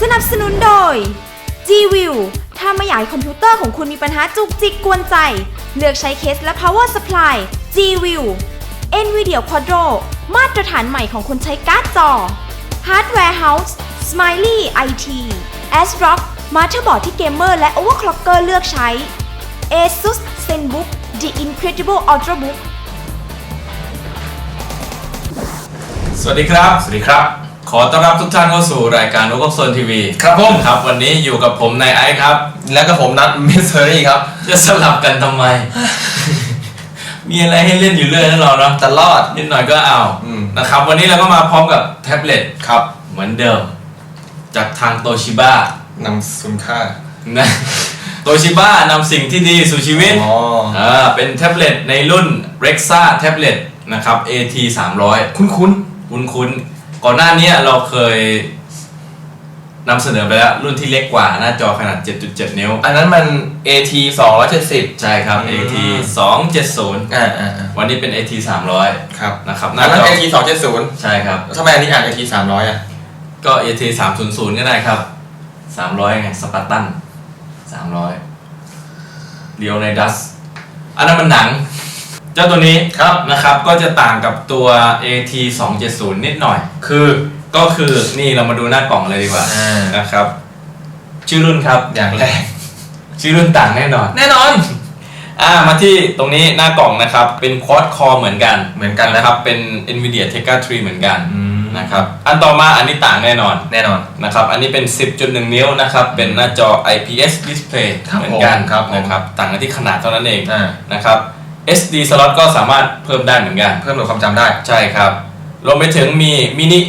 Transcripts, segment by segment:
สนับสนุนโดย G-View ถ้าไม่อยากให้คอมพิวเตอร์ของคุณมีปัญหาจุกจิกกวนใจ เลือกใช้เคสและ power supply G-View NVIDIA Quadro มาตรฐานใหม่ของคนใช้การ์ดจอ Hardware House Smiley IT ASRock มาเตอร์บอร์ดที่เกมเมอร์และ overclocker เลือกใช้ ASUS ZenBook The Incredible Ultrabook สวัสดีครับ สวัสดีครับ ขอต้อนรับทุกท่านเข้าสู่รายการโอเวอร์โซนทีวีครับผม ครับ วันนี้อยู่กับผมนายไอซ์ครับ แล้วก็ผมนัทมิสเซอรี่ครับ จะสลับกันทำไม มีอะไรให้เล่นอยู่เรื่อยนะเราเนาะตลอด นิดหน่อยก็เอาอืม นะครับ วันนี้เราก็มาพร้อมกับแท็บเล็ตครับเหมือนเดิม จากทางโตชิบ้านำคุณค่านะโตชิบ้านำสิ่งที่ดีสู่ชีวิต อ๋ออ่า เป็นแท็บเล็ตในรุ่น Rexa แท็บเล็ตนะครับ AT 300 คุ้น คุ้นคุ้นคุ้นๆก่อนหน้านี้เราเคยนำเสนอไปแล้ว รุ่นที่เล็กกว่าหน้าจอขนาด 7.7 นิ้วๆอันนั้นมัน AT 270 ใช่ครับอืม AT 270อ่าอ่าอ่าวันนี้เป็น AT 300 ครับนะครับหอัน้านนั้นจอ AT 270ใช่ครับ ทำไมอันนี้อ่าน AT 300อะ ก็ AT 300 ก็ได้ครับ 300 ไง สปาร์ตัน 300เรียวในดัส อันนั้นมันหนัง เจ้าตัวนี้ครับนะครับก็จะต่างกับตัว AT 270นิดหน่อย คือก็คือนี่เรามาดูหน้ากล่องเลยดีกว่าอ่านนะครับ ชื่อรุ่นครับ อย่างแรก ชื่อรุ่นต่างแน่นอน แน่นอน อ่ามาที่ตรงนี้หน้ากล่องนะครับ เป็นควอดคอเหมือนกันเหมือนกันนะ นะครับ เป็น NVIDIA Tegra 3 เหมือนกันอืมนะครับอันต่อมาอันนี้ต่างแน่นอนแน่นอน นะครับ อันนี้เป็น 10.1 นิ้วนะครับ เป็นหน้าจอ IPS display ครับเหมือนกันผมครับผม นะครับ ต่างกันที่ขนาดเท่านั้นเองอ่านะครับ SD slot ก็สามารถเพิ่มได้เหมือนกัน เพิ่มหน่วยความจำได้ ใช่ครับรวมไปถึงมี mini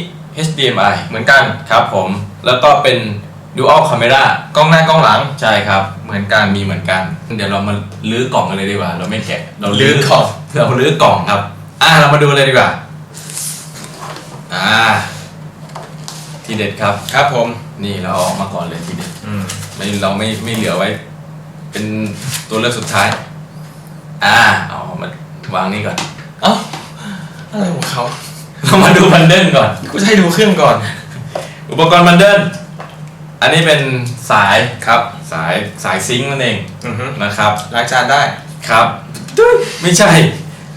HDMI เหมือนกันครับผม แล้วก็เป็น dual camera กล้องหน้ากล้องหลัง ใช่ครับ เหมือนกันมีเหมือนกัน เดี๋ยวเรามาลื้อกล่องกันเลยดีกว่า เราไม่แกะเราลื้ลื้อกล่องเราลื้อกล่องครับ อะเรามาดูเลยดีกว่า อ่า ทีเด็ดครับ ครับผม นี่เราเอาออกมาก่อนเลยทีเด็ดอืมไม่เราไม่ไม่เหลือไว้ เป็นตัวเลือกสุดท้าย อ่าเอามา วางนี่ก่อน เอ้า อะไรของเขา เรามาดูบันเดิลก่อน กูจะให้ดูเครื่องก่อน อุปกรณ์บันเดิลอันนี้เป็นสายครับ สายสายซิงค์นั่นเองอือฮึนะครับ ล้างจานได้ ครับตึ๊ดไม่ใช่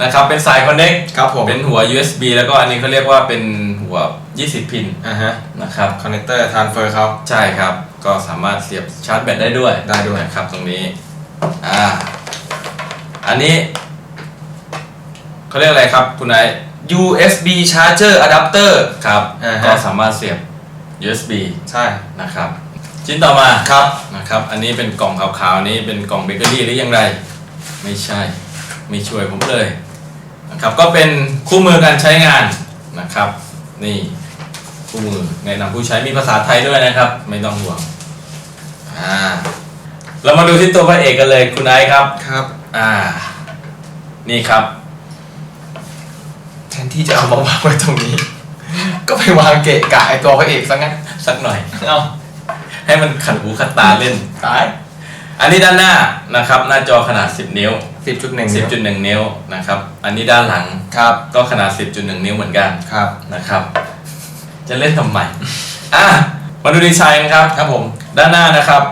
นะครับ เป็นสายคอนเน็กครับผมเป็นหัว USB แล้วก็อันนี้เขาเรียกว่าเป็นหัว 20 พินอ่าฮะ นะครับ คอนเนคเตอร์ทรานเฟอร์เขา ใช่ครับ ก็สามารถเสียบชาร์จแบตได้ด้วยได้ด้วย นะครับตรงนี้ อ่า อันนี้ เขาเรียกอะไรครับ คุณไอซ์ USB charger adapter ครับ อ่าฮะ ก็สามารถเสียบ USB ใช่ นะครับ ชิ้นต่อมาครับ นะครับ อันนี้เป็นกล่องขาวๆนี้เป็นกล่องเบเกอรี่หรือยังไร ไม่ใช่ ไม่ช่วยผมเลยนะครับ ก็เป็นคู่มือการใช้งานนะครับ นี่คู่มือแนะนำผู้ใช้มีภาษาไทยด้วยนะครับ ไม่ต้องห่วงอ่าเรามาดูที่ตัวพระเอกกันเลยคุณไอซ์ครับ ครับ อ่า นี่ครับ แทนที่จะเอามาวางไว้ตรงนี้ ก็ไปวางเกะกะไอตัวพระเอกซะงั้นสักหน่อย เอาให้มันขัดหูขัดตาเล่น ตายอันนี้ด้านหน้านะครับ หน้าจอขนาด 10 นิ้ว สิบจุดหนึ่ง10.1 นิ้วนะครับ อันนี้ด้านหลังครับก็ขนาด 10.1 นิ้วเหมือนกันครับนะครับ จะเล่นทำไมอะมาดูดีไซน์กันครับ ครับผม ด้านหน้านะครับ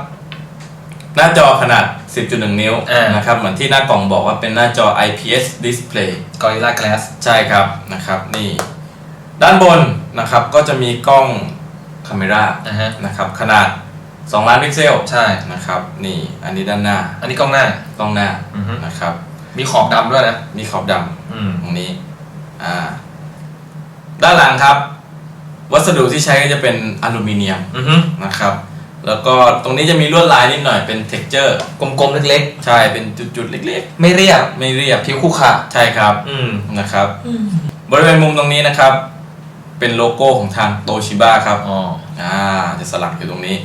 หน้าจอขนาด 10.1 นิ้วอ่าน นะครับ เหมือนที่หน้ากล่องบอกว่าเป็นหน้าจอ IPS display Gorilla Glass ใช่ครับนะครับนี่ ด้านบนนะครับก็จะมีกล้องคาเมราอ่าฮะนะครับขนาด 2 ล้านพิกเซลใช่ นะครับนี่อันนี้ด้านหน้าอันนี้กล้องหน้ากล้องหน้าอือฮึนะครับมีขอบดำด้วยนะมีขอบดอืมำตรงนี้ อ่า ด้านหลังครับ วัสดุที่ใช้ก็จะเป็นอลูมิเนียมอือฮึนะครับ แล้วก็ตรงนี้จะมีลวดลายนิดหน่อยเป็น texture กลมๆเล็กใช่เป็นจุดๆเล็กๆ ไม่เรียบๆ ไม่เรียบ ผิวคู่ขะใช่ครับอืม นะครับบริเวณมุมตรงนี้นะครับ เป็นโลโก้ของทางโตชิบ a ครับอ๋ออ่าจะสลักอยู่ตรงนี้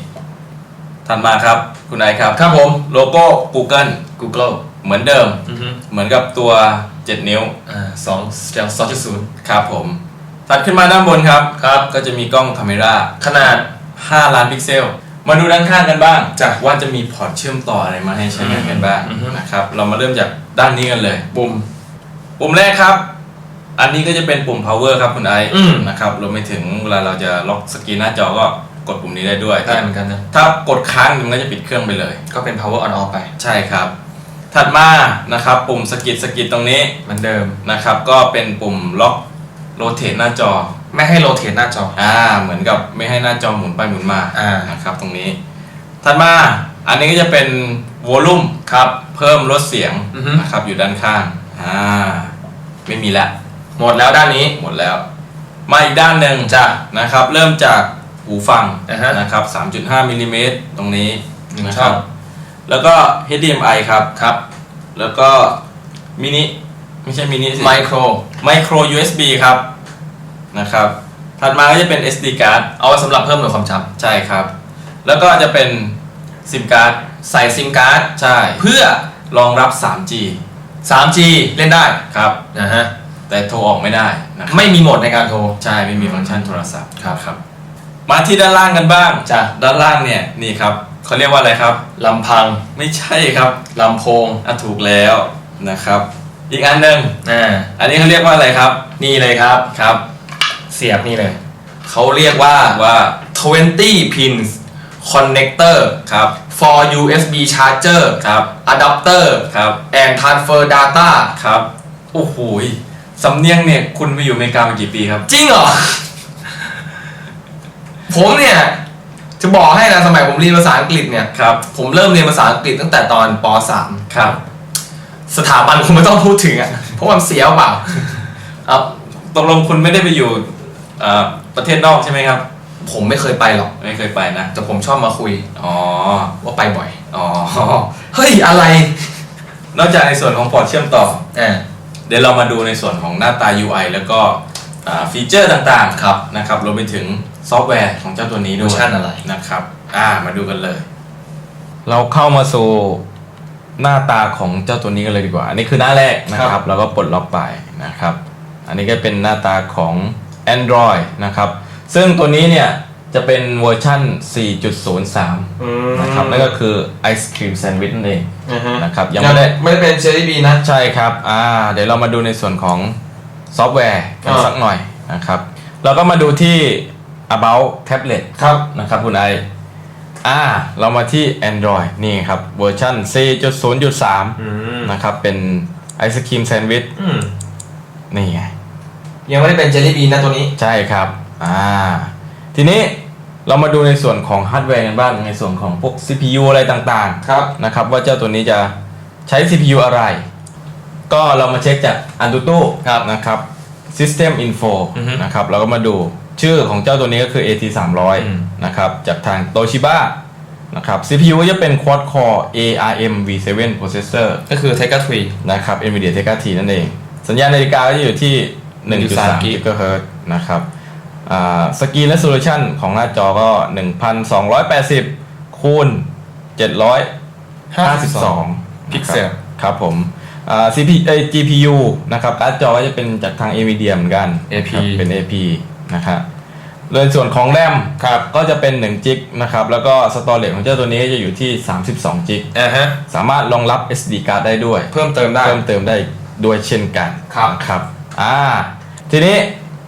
ถัดมาครับ คุณนายครับ ครับผม โลโก้ Google Google เหมือนเดิม อือฮึเหมือนกับตัว 7 นิ้ว อ่าสองสองจุดศูนย์ครับผม ถัดขึ้นมาด้านบนครับ ครับ ก็จะมีกล้องคาเมราขนาด 5 ล้านพิกเซล มาดูด้านข้างกันบ้างจ้ะว่าจะมีพอร์ตเชื่อมต่ออะไรมาให้ใช้งานกันบ้างอือฮึนะครับ เรามาเริ่มจากด้านนี้กันเลย ปุ่ม ปุ่มแรกครับ อันนี้ก็จะเป็นปุ่ม power ครับคุณไอซ์อืมนะครับรวมไปถึงเวลาเราจะล็อกสกรีนหน้าจอก็กดปุ่มนี้ได้ด้วยได้เหมือนกันนะ ถ้ากดค้างมันก็จะปิดเครื่องไปเลย ก็เป็น power on off ไป ใช่ครับ ถัดมานะครับปุ่มสกิดสกิดตรงนี้เหมือนเดิมนะครับ ก็เป็นปุ่มล็อกโรเตทหน้าจอ ไม่ให้โรเทตหน้าจอ อ่า เหมือนกับไม่ให้หน้าจอหมุนไปหมุนมาอ่า นะครับตรงนี้ ถัดมา อันนี้ก็จะเป็นวอลลุ่มครับ เพิ่มลดเสียงอือฮึ นะครับอยู่ด้านข้าง อ่า ไม่มีละ หมดแล้วด้านนี้ หมดแล้ว มาอีกด้านหนึ่งจ้ะ นะครับ เริ่มจากหูฟังอ่าฮะนะครับ 3.5มิลลิเมตรตรงนี้หนึ่งนะช่คอรังบแล้วก็ HDMI ครับ ครับ แล้วก็มินิ ไม่ใช่มินิสิ ไมโคร ไมโคร USB ครับ นะครับ ถัดมาก็จะเป็น SD card เอาไว้สำหรับเพิ่มหน่วยความจใช่ครับ แล้วก็จะเป็นซิมการ์ดใส่ซิมการ์ดใช่ เพื่อรองรับ 3G 3G เล่นได้ครับ นะฮะ แต่โทรออกไม่ได้นะครับไม่มีโหมดในการโทร ใช่ไม่มีฟังก์ชันโทรศัพท์ครับครับ มาที่ด้านล่างกันบ้างจ้ะ ด้านล่างเนี่ยนี่ครับเขาเรียกว่าอะไรครับ ลำพังไม่ใช่ครับลำโพงอะถูกแล้วนะครับ อีกอันหนึ่งอ่าอันนี้เขาเรียกว่าอะไรครับนี่เลยครับ ครับ เสียบนี่เลย เขาเรียกว่าว่า 20 pins connector ครับ for USB charger ครับ adapter ครับ and transfer data ครับ โอ้โหยสำเนียงเนี่ย คุณไปอยู่อเมริกามากี่ปีครับ จริงเหรอ ผมเนี่ย จะบอกให้นะสมัยผมเรียนภาษาอังกฤษเนี่ย ครับ ผมเริ่มเรียนภาษาอังกฤษตั้งแต่ตอนป .3 ครับ สถาบันผมไม่ต้องพูดถึงอะ เพราะมันเสียเปล่าเอาตกลงคุณไม่ได้ไปอยู่เอ่อประเทศนอกใช่ไหมครับ ผมไม่เคยไปหรอก ไม่เคยไปนะ แต่ผมชอบมาคุย อ๋อ ว่าไปบ่อย อ๋อ เฮ้ยอะไร นอกจากในส่วนของพอร์ตเชื่อมต่อ อ่า เดี๋ยวเรามาดูในส่วนของหน้าตา UI แล้วก็อ่าฟีเจอร์ต่างๆครับนะครับรวมไปถึงซอฟต์แวร์ของเจ้าตัวนี้ด้วยเวอร์ชันอะไร นะครับ อ่ามาดูกันเลย เราเข้ามาสู่หน้าตาของเจ้าตัวนี้กันเลยดีกว่า อันนี้คือหน้าแรกนะคครัรับบแล้วก็ปลดล็อกไปนะครับ อันนี้ก็เป็นหน้าตาของ Android นะครับ ซึ่งตัวนี้เนี่ยจะเป็นเวอร์ชั่น 4.03นะครับนั่นก็คือ Ice Cream Sandwich นั่นเองนะครับยังไม่ได้ ไม่ได้เป็นเชอรี่บีนะ ใช่ครับ อ่า เดี๋ยวเรามาดูในส่วนของซอฟต์แวร์กันอ่า สักหน่อยนะครับ เราก็มาดูที่ about tablet ครับ นะครับคุณไอ อ่า เรามาที่ Android นี่ครับเวอร์ชัน4.0.3 นะครับ เป็นไอศครีมแซนด์วิช อืม นี่ไง ยังไม่ได้เป็นเจลลี่บีนนะตัวนี้ ใช่ครับ อ่า ทีนี้เรามาดูในส่วนของฮาร์ดแวร์กันบ้างในส่วนของพวก CPU อะไรต่างครับๆนะครับ ว่าเจ้าตัวนี้จะใช้ CPU อะไร ก็เรามาเช็คจาก Antutu ครับนะครับ System Info อือฮึนะครับ เราก็มาดูชื่อของเจ้าตัวนี้ก็คือ AT อืม300นะครับ จากทาง Toshiba นะครับ CPU ก็จะเป็น Quad Core ARM V7 processor ก็คือเทกัสทรีนะครับ NVIDIA Tegra T นั่นเอง สัญญาณนาฬิกาก็จะอยู่ที่ 1.3 1.3 GHz นะครับสกรีนและ resolution ของหน้าจอก็ 1,280 คูณ 752 พิกเซลครับผมอ่า CP เอ้ย GPU นะครับการ์ดจอก็จะเป็นจากทาง NVIDIA เหมือนกัน AP ครับเป็น AP นะครับโดยส่วนของ RAM ครับก็จะเป็น1 g b นะครับ แล้วก็ storage ของเจ้าตัวนี้จะอยู่ที่ 32 g b อ่าฮะสามารถรองรับ SD card ได้ด้วย เพิ่มเติมได้เพิ่มเติมได้ด้วยเช่นกันครับครับอ่า ทีนี้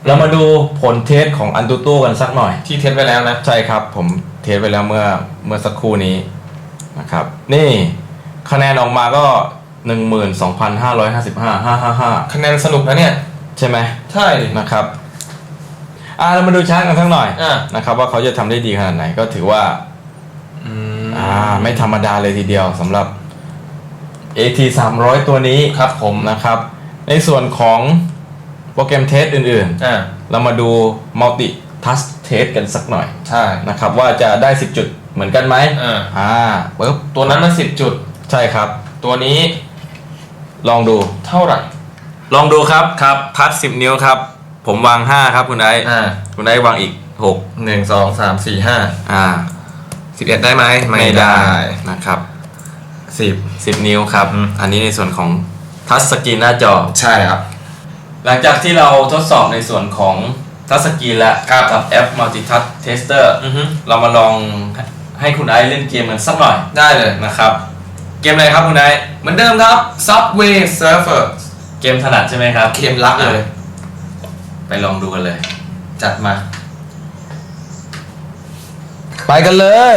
เรามาดูผลเทสของ Antutu กันสักหน่อย ที่เทสไปแล้วนะ ใช่ครับ ผมเทสไปแล้วเมื่อเมื่อสักครู่นี้นะครับ นี่คะแนนออกมาก็ 12,555 555 คะแนนสนุกนะเนี่ย ใช่ไหมใช่ดินะครับอ่าเรามาดูชาร์ตกันสักหน่อยอ่านะครับ ว่าเขาจะทำได้ดีขนาดไหนก็ถือว่า อืมอ่าไม่ธรรมดาเลยทีเดียวสำหรับ AT 300 ตัวนี้ครับผมนะครับ ในส่วนของ โปรแกรมเทสอื่นอ่าๆ เรามาดู multi touch test กันสักหน่อยใช่นะครับว่าจะได้ 10 จุดเหมือนกันไหมอ่าอ่าปึ๊บตัวนั้นมันสิบจุด ใช่ครับ ตัวนี้ลองดู เท่าไหร่ ลองดูครับครับทัช10 นิ้วครับ ผมวาง 5 ครับคุณไอซ์อ่าคุณไอซ์วางอีกหนึ่งสองสามสี่ห้า6อ่า สิบเอ็ดได้ไหมนะครับ สิบ 10 นิ้วครับอืมอันนี้ในส่วนของทัชสกรีนหน้าจอ ใช่ครับ หลังจากที่เราทดสอบในส่วนของทัชสกรีนแล้วครับกับแอป Multi Touch Tester อือฮึเรามาลองให้คุณไอซ์เล่นเกมกันสักหน่อยได้เลยนะครับ เกมอะไรครับคุณไอซ์เหมือนเดิมครับ Subway Surfer เกมถนัดใช่ไหมครับ เกมรักเลย ไปลองดูกันเลย จัดมา ไปกันเลย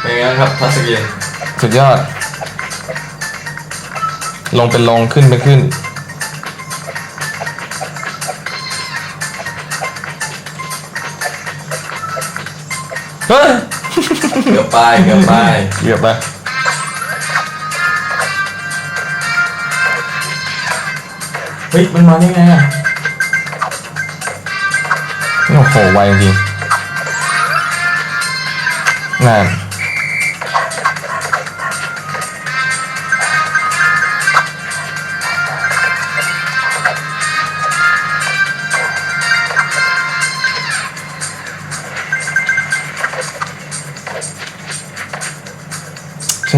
เป็นไงครับทัศกีสุดยอด ลงเป็นลงขึ้นเป็นขึ้น เฮ้ยเกือบไปเกือบไปเหยียบไปเฮ้ยมันมาได้ไงอะโอ้โหไวจริงๆนั่น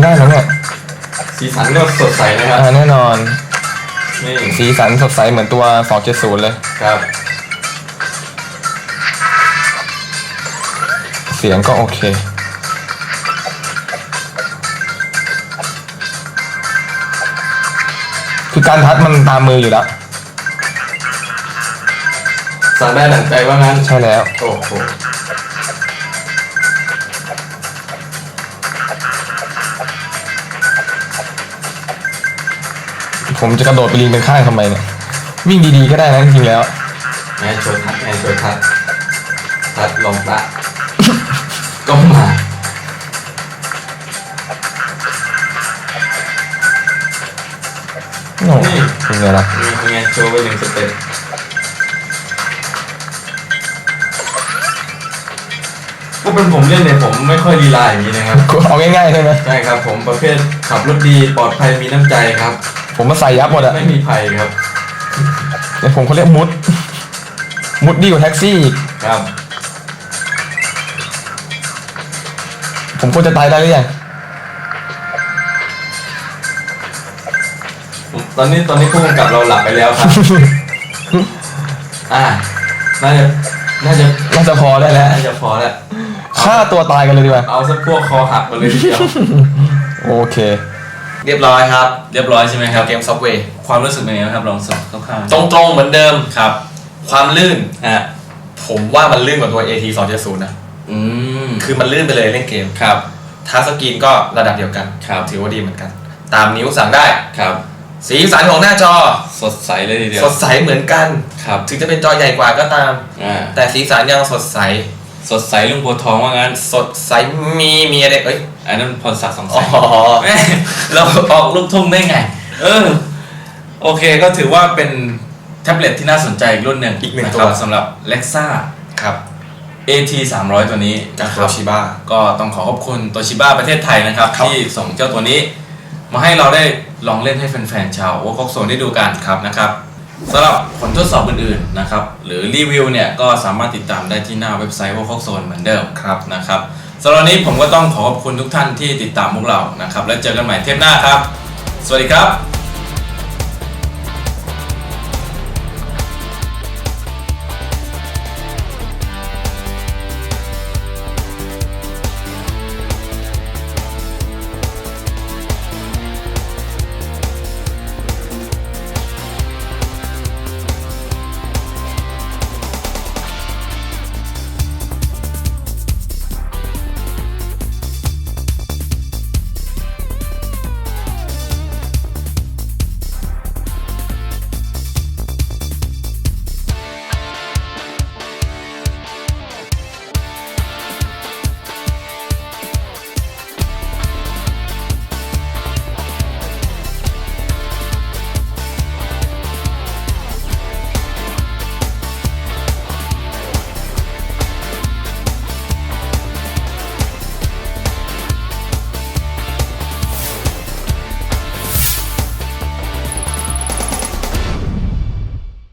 ได้แล้วเนี่ยสีสันก็สดใสนะครับ อ่าแน่นอน นี่สีสันสดใสเหมือนตัว 270 เลย ครับ เสียงก็โอเค คือการทัดมันตามมืออยู่แล้ว สั่งได้ดั่งใจว่างั้น ใช่แล้ว โอ้โห ผมจะกระโดดไปลิงเป็นข้างทำไมเนี่ยวิ่งดีๆก็ได้นะจริงๆแล้วแม่โชว์ทัดแม่โชว์ทัดทัดลงละก็มาโอ้โหเป็นไงล่ะนี่เป็นไงโชว์ไปหนึ่งสเต็ปก็เป็นผมเล่นเนี่ยผมไม่ค่อยลีลาอย่างนี้นะครับ เอาง่ายๆใช่ไหมใช่ครับ ผมประเภทขับรถดีปลอดภัยมีน้ำใจครับ ผมมาใส่ยับหมดอะไม่มีภัยครับเดี๋ยวผมเขาเรียกมุด มุดดีกว่าแท็กซี่อีกครับ ผมควรจะตายได้หรือยังผมตอนนี้ตอนนี้ผู้กำกับเราหลับไปแล้วครับ อ่า น่าจะ น่าจะ น่าจะพอได้แล้ว น่าจะพอแล้วฆ่าตัวตายกันเลยดีกว่า เอาสักพวกคอหักมาเลยทีเดียว โอเคเรียบร้อยครับ เรียบร้อยใช่ไหมครับเกมซับเวย์ความรู้สึกเป็นไงครับลองสอบคร่าวตรงๆเหมือนเดิมๆครับความลื่น ฮะผมว่ามันลื่นกว่าตัว AT 270นะ อืมคือมันลื่นไปเลยเล่นเกมครับ ทัชสกรีนก็ระดับเดียวกันครับถือว่าดีเหมือนกัน ตามนิ้วสั่งได้ ครับ สีสันของหน้าจอ สดใสเลยทีเดียวสดใสเหมือนกัน ครับ ถึงจะเป็นจอใหญ่กว่าก็ตาม อ่าแต่สีสันยังสดใส สดใสลุงโพธิ์ทองว่างั้น สดใสมีมีอะไรเอ้ยอันนั้นพรศักดิ์สองแสอ๋องแม่เราออกลูกทุ่งได้ไง เออ โอเคก็ถือว่าเป็นแท็บเล็ตที่น่าสนใจอีกรุ่นหนึ่งอีกหนึ่งะตัวครับสำหรับ Lexa ครับ AT 300 ตัวนี้จากนะคโตรับชิบ้า ก็ต้องขอขอบคุณโตชิบ้าประเทศไทยนะครับ ครับ ที่ส่งเจ้าตัวนี้ มาให้เราได้ลองเล่นให้แฟนๆชาววอลคอกโซนได้ดูกันครับนะครับ สำหรับผลทดสอบอื่นๆนะครับหรือรีวิวเนี่ยก็สามารถติดตามได้ที่หน้าเว็บไซต์วอลคอกโซนเหมือนเดิมครับนะครับสำหรับวันนี้ผมก็ต้องขอขอบคุณทุกท่านที่ติดตามพวกเรานะครับ แล้วเจอกันใหม่เทปหน้าครับ สวัสดีครับ